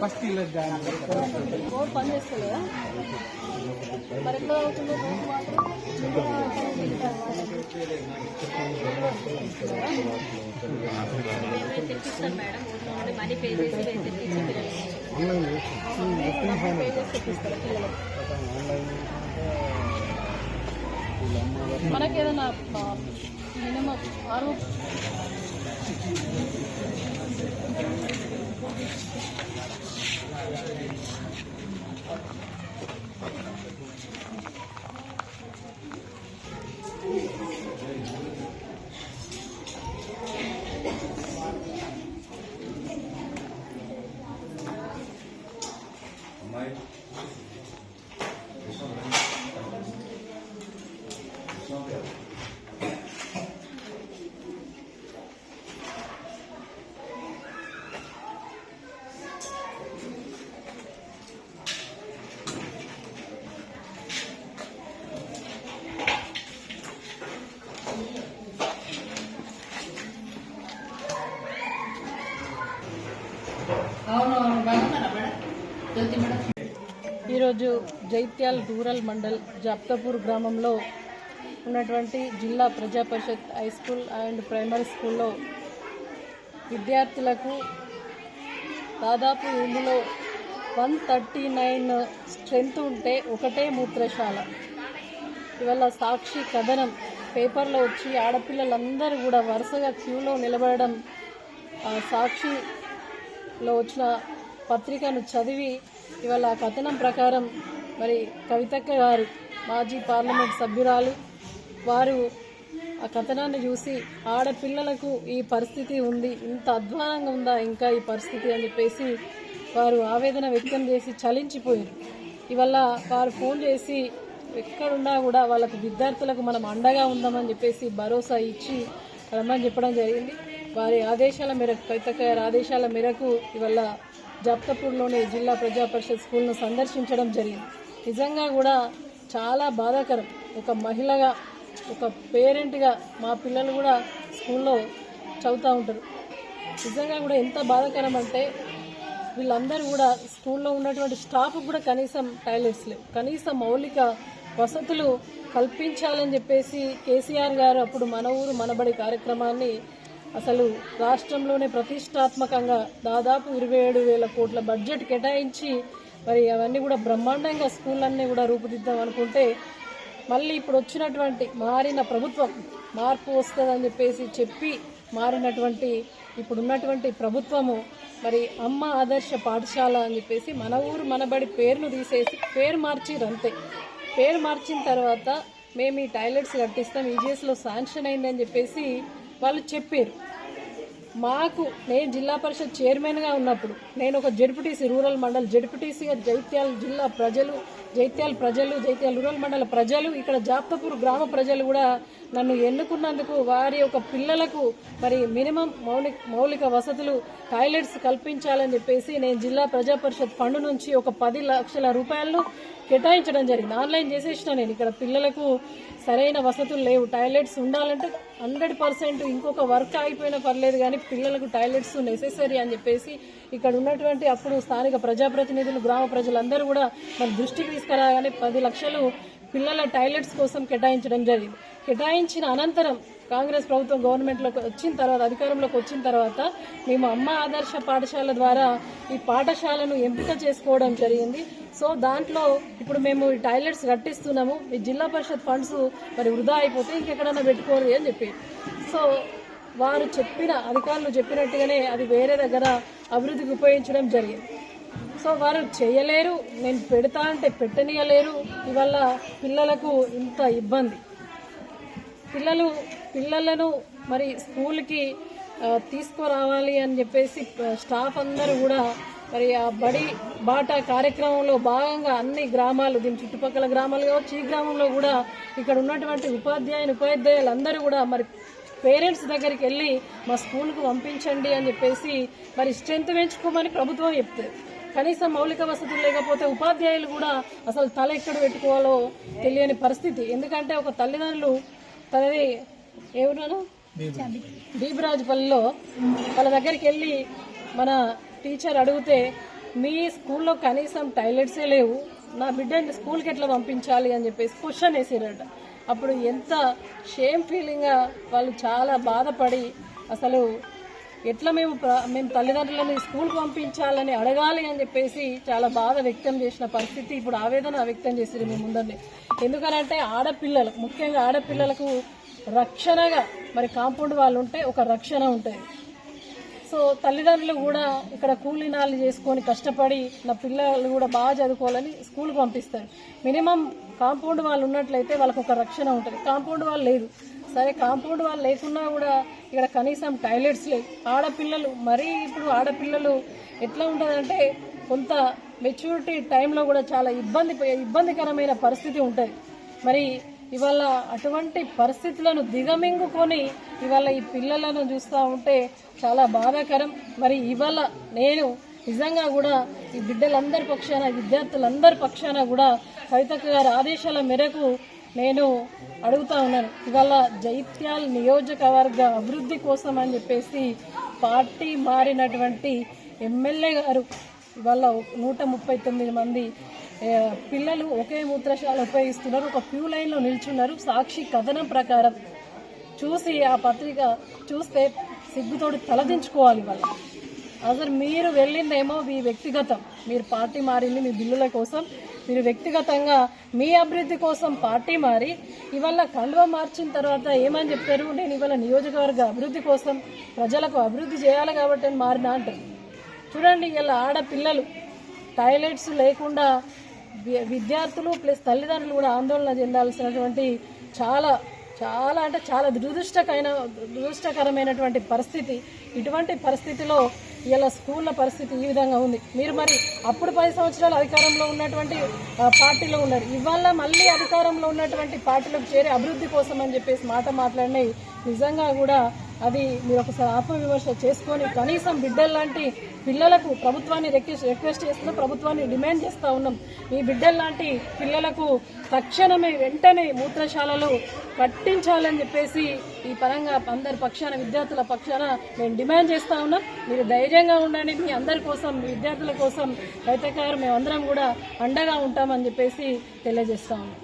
First board పని చేస్తలేదా? మరి ఎట్లా అవుతుందో మేడం మనీ పే చేసి తెప్పించి పిల్లలకి పే చేసి పిల్లలకు మినిమం ఆరు ఈరోజు జైత్యాల్ రూరల్ మండల్ జాప్తాపూర్ గ్రామంలో ఉన్నటువంటి Zilla Praja Parishad high school and primary స్కూల్లో విద్యార్థులకు దాదాపు ఇందులో వన్ థర్టీ నైన్ స్ట్రెంత్ ఉంటే ఒకటే మూత్రశాల. ఇవాళ సాక్షి కథనం పేపర్లో వచ్చి ఆడపిల్లలందరూ కూడా వరుసగా క్యూలో నిలబడడం ఆ లో వచ్చిన పత్రికను చదివి ఇవాళ ఆ కథనం ప్రకారం మరి కవితక్క గారు మాజీ పార్లమెంట్ సభ్యురాలు వారు ఆ కథనాన్ని చూసి ఆడపిల్లలకు ఈ పరిస్థితి ఉంది ఇంత అధ్వానంగా ఉందా ఇంకా ఈ పరిస్థితి అని చెప్పేసి వారు ఆవేదన వ్యక్తం చేసి చలించిపోయారు. ఇవల్ల వారు ఫోన్ చేసి ఎక్కడున్నా కూడా వాళ్ళకు విద్యార్థులకు మనం అండగా ఉందామని చెప్పేసి భరోసా ఇచ్చి రమ్మని చెప్పడం జరిగింది. వారి ఆదేశాల మేరకు కవితక్క ఆదేశాల మేరకు ఇవాళ జాప్తపూర్లోని జిల్లా ప్రజా పరిషత్ స్కూల్ను సందర్శించడం జరిగింది. నిజంగా కూడా చాలా బాధాకరం. ఒక మహిళగా ఒక పేరెంట్గా మా పిల్లలు కూడా స్కూల్లో చదువుతూ ఉంటారు. నిజంగా కూడా ఎంత బాధాకరం అంటే వీళ్ళందరూ కూడా స్కూల్లో ఉన్నటువంటి స్టాఫ్ కూడా కనీసం టాయిలెట్స్ లేవు. కనీసం మౌలిక వసతులు కల్పించాలని చెప్పేసి కేసీఆర్ గారు అప్పుడు మన ఊరు మనబడి కార్యక్రమాన్ని అసలు రాష్ట్రంలోనే ప్రతిష్టాత్మకంగా దాదాపు ఇరవై ఏడు వేల కోట్ల బడ్జెట్ కేటాయించి మరి అవన్నీ కూడా బ్రహ్మాండంగా స్కూళ్ళన్నీ కూడా రూపుదిద్దాం అనుకుంటే మళ్ళీ ఇప్పుడు వచ్చినటువంటి మారిన ప్రభుత్వం మార్పు వస్తుందని చెప్పేసి చెప్పి మారినటువంటి ఇప్పుడున్నటువంటి ప్రభుత్వము మరి అమ్మ ఆదర్శ పాఠశాల అని చెప్పేసి మన ఊరు మనబడి పేరును తీసేసి పేరు మార్చిరంతే పేరు మార్చిన తర్వాత మేము ఈ టాయిలెట్స్ కట్టిస్తాం ఈజీఎస్లో శాంక్షన్ అయిందని చెప్పేసి వాళ్ళు చెప్పారు. మాకు నేను జిల్లా పరిషత్ చైర్మన్గా ఉన్నప్పుడు నేను ఒక జడ్పీటీసీ రూరల్ మండల్ జడ్పీటీసీగా జైత్యాల జిల్లా ప్రజలు జైత్యాల ప్రజలు జైత్యాల రూరల్ మండల ప్రజలు ఇక్కడ జాప్తపూర్ గ్రామ ప్రజలు కూడా నన్ను ఎన్నుకున్నందుకు వారి యొక్క పిల్లలకు మరి మినిమం మౌలిక మౌలిక వసతులు టాయిలెట్స్ కల్పించాలని చెప్పేసి నేను జిల్లా ప్రజా పరిషత్ ఫండ్ నుంచి ఒక పది లక్షల రూపాయలను కేటాయించడం జరిగింది. ఆన్లైన్ చేసేసిన నేను. ఇక్కడ పిల్లలకు సరైన వసతులు లేవు. టాయిలెట్స్ ఉండాలంటే హండ్రెడ్ పర్సెంట్ ఇంకొక వర్క్ అయిపోయినా పర్లేదు కానీ పిల్లలకు టాయిలెట్స్ నెసెసరీ అని చెప్పేసి ఇక్కడ ఉన్నటువంటి అప్పుడు స్థానిక ప్రజాప్రతినిధులు గ్రామ ప్రజలందరూ కూడా మన దృష్టికి తీసుకురాగానే పది లక్షలు పిల్లల టాయిలెట్స్ కోసం కేటాయించడం జరిగింది. కేటాయించిన అనంతరం కాంగ్రెస్ ప్రభుత్వం గవర్నమెంట్లోకి వచ్చిన తర్వాత అధికారంలోకి వచ్చిన తర్వాత మేము అమ్మ ఆదర్శ పాఠశాల ద్వారా ఈ పాఠశాలను ఎంపిక చేసుకోవడం జరిగింది. సో దాంట్లో ఇప్పుడు మేము ఈ టాయిలెట్స్ కట్టిస్తున్నాము ఈ జిల్లా పరిషత్ ఫండ్స్ మరి వృధా అయిపోతే ఇంకెక్కడన్నా పెట్టుకోరు అని చెప్పి. సో వారు చెప్పిన అధికారులు చెప్పినట్టుగానే అది వేరే దగ్గర అభివృద్ధికి ఉపయోగించడం జరిగింది. సో వారు చేయలేరు నేను పెడతా అంటే పెట్టనీయలేరు. ఇవల్ల పిల్లలకు ఇంత ఇబ్బంది. పిల్లలు పిల్లలను మరి స్కూల్కి తీసుకురావాలి అని చెప్పేసి స్టాఫ్ అందరూ కూడా మరి ఆ బడి బాట కార్యక్రమంలో భాగంగా అన్ని గ్రామాలు దీని చుట్టుపక్కల గ్రామాలు కావచ్చు ఈ గ్రామంలో కూడా ఇక్కడ ఉన్నటువంటి ఉపాధ్యాయుని ఉపాధ్యాయులు అందరూ కూడా మరి పేరెంట్స్ దగ్గరికి వెళ్ళి మా స్కూల్కు పంపించండి అని చెప్పేసి మరి స్ట్రెంత్ పెంచుకోమని ప్రభుత్వం చెప్తుంది. కనీసం మౌలిక వసతులు లేకపోతే ఉపాధ్యాయులు కూడా అసలు తల ఎక్కడ పెట్టుకోవాలో తెలియని పరిస్థితి. ఎందుకంటే ఒక తల్లిదండ్రులు తనది ఎవరు బీబరాజుపల్లిలో వాళ్ళ దగ్గరికి వెళ్ళి మన టీచర్ అడిగితే మీ స్కూల్లో కనీసం టాయిలెట్సే లేవు. నా బిడ్డని స్కూల్కి ఎట్లా పంపించాలి? అని చెప్పేసి క్వశ్చన్ వేసిరట అప్పుడు ఎంత షేమ్ ఫీలింగ్గా వాళ్ళు చాలా బాధపడి అసలు ఎట్లా మేము మేము తల్లిదండ్రులని స్కూల్కి పంపించాలని అడగాలి అని చెప్పేసి చాలా బాధ వ్యక్తం చేసిన పరిస్థితి ఇప్పుడు ఆవేదన వ్యక్తం చేసింది మీ ముందరనే. ఎందుకనంటే ఆడపిల్లలు ముఖ్యంగా ఆడపిల్లలకు రక్షణగా మరి కాంపౌండ్ వాళ్ళు ఉంటే ఒక రక్షణ ఉంటుంది. సో తల్లిదండ్రులు కూడా ఇక్కడ కూలీనాలు చేసుకొని కష్టపడి నా పిల్లలు కూడా బాగా చదువుకోవాలని స్కూల్కి పంపిస్తారు. మినిమం కాంపౌండ్ వాళ్ళు ఉన్నట్లయితే వాళ్ళకు ఒక రక్షణ ఉంటుంది. కాంపౌండ్ వాళ్ళు లేదు. సరే కాంపౌండ్ వాళ్ళు లేకున్నా కూడా ఇక్కడ కనీసం టాయిలెట్స్ లేవు ఆడపిల్లలు మరీ ఇప్పుడు ఆడపిల్లలు ఎట్లా ఉంటుందంటే కొంత మెచ్యూరిటీ టైంలో కూడా చాలా ఇబ్బంది ఇబ్బందికరమైన పరిస్థితి ఉంటుంది. మరి ఇవాళ అటువంటి పరిస్థితులను దిగమింగుకొని ఇవాళ ఈ పిల్లలను చూస్తూ ఉంటే చాలా బాధాకరం. మరి ఇవాళ నేను నిజంగా కూడా ఈ బిడ్డలందరి పక్షాన విద్యార్థులందరి పక్షాన కూడా కవితక్క గారి ఆదేశాల మేరకు నేను అడుగుతా ఉన్నాను. ఇవాళ జైత్యాల్ నియోజకవర్గ అభివృద్ధి కోసం అని చెప్పేసి పార్టీ మారినటువంటి ఎమ్మెల్యే గారు ఇవాళ నూట ముప్పై తొమ్మిది మంది పిల్లలు ఒకే మూత్రశాల ఉపయోగిస్తున్నారు. ఒక క్యూ లైన్లో నిల్చున్నారు. సాక్షి కథనం ప్రకారం చూసి ఆ పత్రిక చూస్తే సిగ్గుతోటి తలదించుకోవాలి వాళ్ళు అసలు మీరు వెళ్ళిందేమో మీ వ్యక్తిగతం. మీరు పార్టీ మారింది మీ బిల్లుల కోసం. మీరు వ్యక్తిగతంగా మీ అభివృద్ధి కోసం పార్టీ మారి ఇవాళ కండువ మార్చిన తర్వాత ఏమని చెప్తారు నేను ఇవాళ నియోజకవర్గ అభివృద్ధి కోసం ప్రజలకు అభివృద్ధి చేయాలి కాబట్టి అని మారినా అంటారు చూడండి ఇలా ఆడపిల్లలు టాయిలెట్స్ లేకుండా విద్యార్థులు ప్లస్ తల్లిదండ్రులు కూడా ఆందోళన చెందాల్సినటువంటి చాలా చాలా అంటే చాలా దురదృష్టకైన దురదృష్టకరమైనటువంటి పరిస్థితి. ఇటువంటి పరిస్థితిలో ఇలా స్కూళ్ళ పరిస్థితి ఈ విధంగా ఉంది. మీరు మరి అప్పుడు పది సంవత్సరాలు అధికారంలో ఉన్నటువంటి పార్టీలో ఉన్నారు. ఇవాళ మళ్ళీ అధికారంలో ఉన్నటువంటి పార్టీలకు చేరి అభివృద్ధి కోసం అని చెప్పేసి మాట మాట్లాడినాయి. నిజంగా కూడా అది మీరు ఒకసారి ఆత్మవిమర్శ చేసుకొని కనీసం బిడ్డల్లాంటి పిల్లలకు ప్రభుత్వాన్ని రిక్వెస్ట్ రిక్వెస్ట్ చేస్తున్న ప్రభుత్వాన్ని డిమాండ్ చేస్తూ ఉన్నాం. మీ బిడ్డల్లాంటి పిల్లలకు తక్షణమే వెంటనే మూత్రశాలలు కట్టించాలని చెప్పేసి ఈ పరంగా అందరి పక్షాన విద్యార్థుల పక్షాన మేము డిమాండ్ చేస్తూ ఉన్నాం. మీరు ధైర్యంగా ఉండండి. మీ అందరి కోసం మీ విద్యార్థుల కోసం రైతకారు మేమందరం కూడా అండగా ఉంటామని చెప్పేసి తెలియజేస్తా ఉన్నాం.